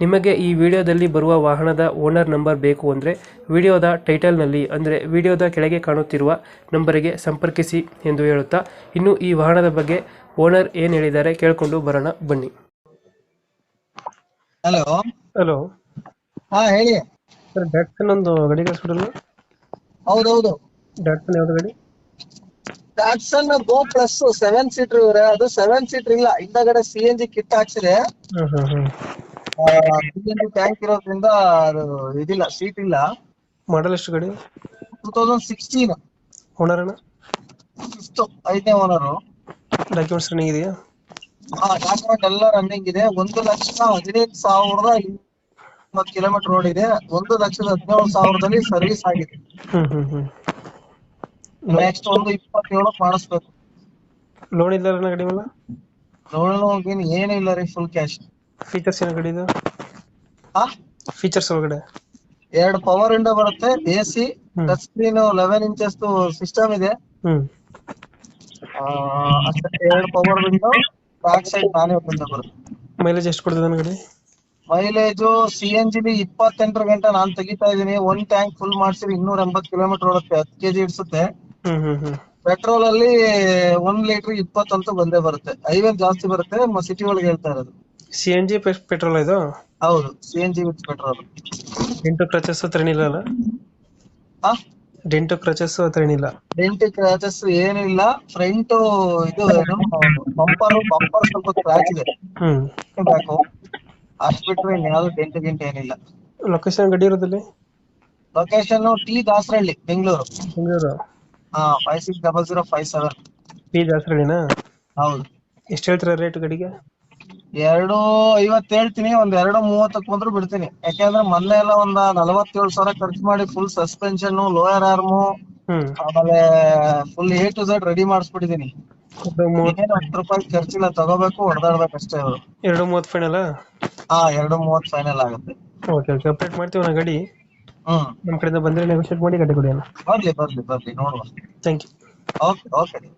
ನಿಮಗೆ ಈ ವಿಡಿಯೋದಲ್ಲಿ ಬರುವ ವಾಹನದ ಓನರ್ ನಂಬರ್ ಬೇಕು ಅಂದರೆ ವಿಡಿಯೋದ ಟೈಟಲ್ನಲ್ಲಿ ಅಂದರೆ ವಿಡಿಯೋದ ಕೆಳಗೆ ಕಾಣುತ್ತಿರುವ ನಂಬರಿಗೆ ಸಂಪರ್ಕಿಸಿ ಎಂದು ಹೇಳುತ್ತಾ ಇನ್ನು ಈ ವಾಹನದ ಬಗ್ಗೆ ಓನರ್ ಏನು ಹೇಳಿದ್ದಾರೆ ಕೇಳಿಕೊಂಡು ಬರೋಣ ಬನ್ನಿ. ಹಲೋ. ಹಲೋ. ಹಾ ಹೇಳಿ. ಸರ್ ಡಾಕ್ಟರ್ ಒಂದು ಗಾಡಿ ಕಳಿಸ್ಬಿಡಲ್ಲ ಹೌದೌದು. ಡಾಟ್ಸನ್ ಯಾವ್ದು ಗಡಿ? Datsun go plus seven seater ಇವ್ರೆ. ಅದು ಸೆವೆನ್ ಸೀಟರ್ ಇಲ್ಲ. ಹಿಂದಗಡೆ ಸಿ ಎನ್ ಜಿ ಕಿಟ್ ಹಾಕ್ಸಿದೆ. ಹ್ಮ್ ಹ್ಮ್. ಟ್ಯಾಂಕ್ ಇರೋದ್ರಿಂದ ಅದು ಇದಿಲ್ಲ ಸೀಟ್ ಇಲ್ಲ. ಮಾಡಲ್ ಎಷ್ಟು ಗಾಡಿ? ಟೂ ತೌಸಂಡ್ ಸಿಕ್ಸ್ಟೀನ್ ಓನರ್ ಅಣ್ಣ? ಫಿಫ್ತ್ ಐದನೇ ಓನರು ಡಾಕ್ಯುಮೆಂಟ್ಸ್ ರನ್ನಿಂಗ್ ಇದೆಯಾ? ಹಾ ಡಾಕ್ಯುಮೆಂಟ್ ಎಲ್ಲ ರನ್ನಿಂಗ್ ಇದೆ. ಒಂದು ಲಕ್ಷ ಹದಿನೈದು ಸಾವಿರದ ಇಪ್ಪತ್ತು ಕಿಲೋಮೀಟರ್ ರೋಡ್ ಇದೆ. ಒಂದು ಲಕ್ಷದ ಹದಿನೇಳು ಸಾವಿರದಲ್ಲಿ ಸರ್ವಿಸ್ ಆಗಿದೆ. ಹ್ಮ್ ಹ್ಮ್ ಹ್ಮ್. ನೆಕ್ಸ್ಟ್ ಒಂದು ಇಪ್ಪತ್ತೇಳು ಮಾಡಿಸ್ಬೇಕು. ಲೋನ್ ಇಲ್ಲ ಅಣ್ಣ ಗಾಡಿ ಮೇಲೆ? ನೋಡೋಗಿನ್ ಏನೂ ಇಲ್ಲ ರೀ ಫುಲ್ ಕ್ಯಾಶ್ ಫೀಚರ್ಸ್ ಏನೋ ಇದು ಹಾ ಫೀಚರ್ಸ್ ಒಳಗಡೆ. ಎರಡು ಪವರ್ ವಿಂಡೋ ಬರುತ್ತೆ A C hmm. Touch screen eleven inches system ಇದೆ. ಆ, ಅಷ್ಟೇ ಎರಡು ಪವರ್ ವಿಂಡೋ ಬ್ಯಾಕ್ ಸೈಡ್ ನಾನೇ ವಿಂಡೋ ಬರುತ್ತೆ. ಮೈಲೇಜ್ ಎಷ್ಟು ಕೊಡ್ತದೆ ಗಾಡಿ? ಮೈಲೇಜ್ ಸಿ ಎನ್ ಜಿ ಬಿ ಇಪ್ಪತ್ತೆಂಟರ ಗಂಟೆ ನಾನು ತೆಗಿತಾ ಇದೀನಿ ಒಂದ್ ಟ್ಯಾಂಕ್ ಫುಲ್ ಮಾಡ್ಸಿದ್ರೆ ಇನ್ನೂರ ಎಂಬತ್ತು ಕಿಲೋಮೀಟರ್ ಓಡುತ್ತೆ ಹತ್ತು ಕೆಜಿ ಇಡ್ಸುತ್ತೆ. ಹ್ಮ್ ಹ್ಮ್ ಹ್ಮ್. ಪೆಟ್ರೋಲ್ ಅಲ್ಲಿ ಒಂದ್ ಲೀಟರ್ ಇಪ್ಪತ್ತಂತೂ ಬಂದೇ ಬರುತ್ತೆ. ಐವೇನ್ ಜಾಸ್ತಿ ಬರುತ್ತೆ ಸಿಟಿ ಒಳಗೆ ಹೇಳ್ತಾ ಇರೋದು. ಸಿ ಎನ್ ಜಿ ಪೆಟ್ರೋಲ್ ಇದು? ಹೌದು CNG N G with petrol dent scratches ಹತ್ರ ಏನಿಲ್ಲ ಅಲ್ಲ? ಹಾ? ಡೆಂಟು ಕ್ರಚಸ್ ಹತ್ರ ಏನಿಲ್ಲ? ಡೆಂಟ್ ಕ್ರಾಚಸ್ ಏನಿಲ್ಲ ಫ್ರಂಟ್ ಇದು ಏನು ಬಂಪರ್ ಬಂಪರ್ ಸ್ವಲ್ಪ ಕ್ರಾಚ್ ಇದೆ. ಹ್ಮ್. ಬ್ಯಾಕು. ಅಷ್ಟು ಬಿಟ್ರೆ ಇನ್ಯಾವ್ದು ಡೆಂಟ್ ಗಿಂಟ್ ಏನಿಲ್ಲ. ಲೊಕೇಶನ್ ಗಡಿ ಇರೋದಲ್ಲಿ? Location T Dasarahalli Bengaluru. Bengaluru. ಹಾ five six double zero five seven P ದಾಸರಳ್ಳಿನಾ? ಹೌದು. ಎಷ್ಟು ಹೇಳ್ತೀರಾ ರೇಟ್ ಗಡಿಗೆ? ಎರಡು ಐವತ್ತು ಹೇಳ್ತೀನಿ ಒಂದ್ ಎರಡು ಮೂವತ್ತಕ್ಕೆ ಬಂದ್ರು ಬಿಡ್ತೀನಿ. ಯಾಕೆಂದ್ರೆ ಮೊನ್ನೆ ಎಲ್ಲ ಒಂದ್ ನಲವತ್ತೇಳು ಸಾವಿರ ಖರ್ಚು ಮಾಡಿ ಫುಲ್ ಸಸ್ಪೆನ್ಷನ್ ಲೋಯರ್ ಆರ್ಮು ಆಮೇಲೆ full A to Z ready ಮಾಡಿಸ್ಬಿಟ್ಟಿದೀನಿ. ಮೂವತ್ ಹತ್ತು ರೂಪಾಯಿ ಖರ್ಚಿಲ್ಲ ತಗೋಬೇಕು ಹೊಡೆದಾಡ್ಬೇಕು ಅಷ್ಟೇ ಅವರು ಎರಡು ಮೂವತ್ತು ಫೈನಲ್ ಹಾ ಎರಡು ಮೂವತ್ತು ಫೈನಲ್ ಆಗುತ್ತೆ. ಓಕೆ ಓಕೆ ಅಪ್ಡೇಟ್ ಮಾಡ್ತೀವಿ ನಾ ಗಾಡಿ. ಹ್ಮ್. ನಮ್ ಕಡೆಯಿಂದ ಬಂದ್ರೆ ನೆಗೋಷಿಯೇಟ್ ಮಾಡಿ ಗಾಡಿ ಕೊಡಿ ಬರ್ಲಿ ಬರ್ಲಿ ಬರ್ಲಿ ನೋಡುವ. Thank you okay okay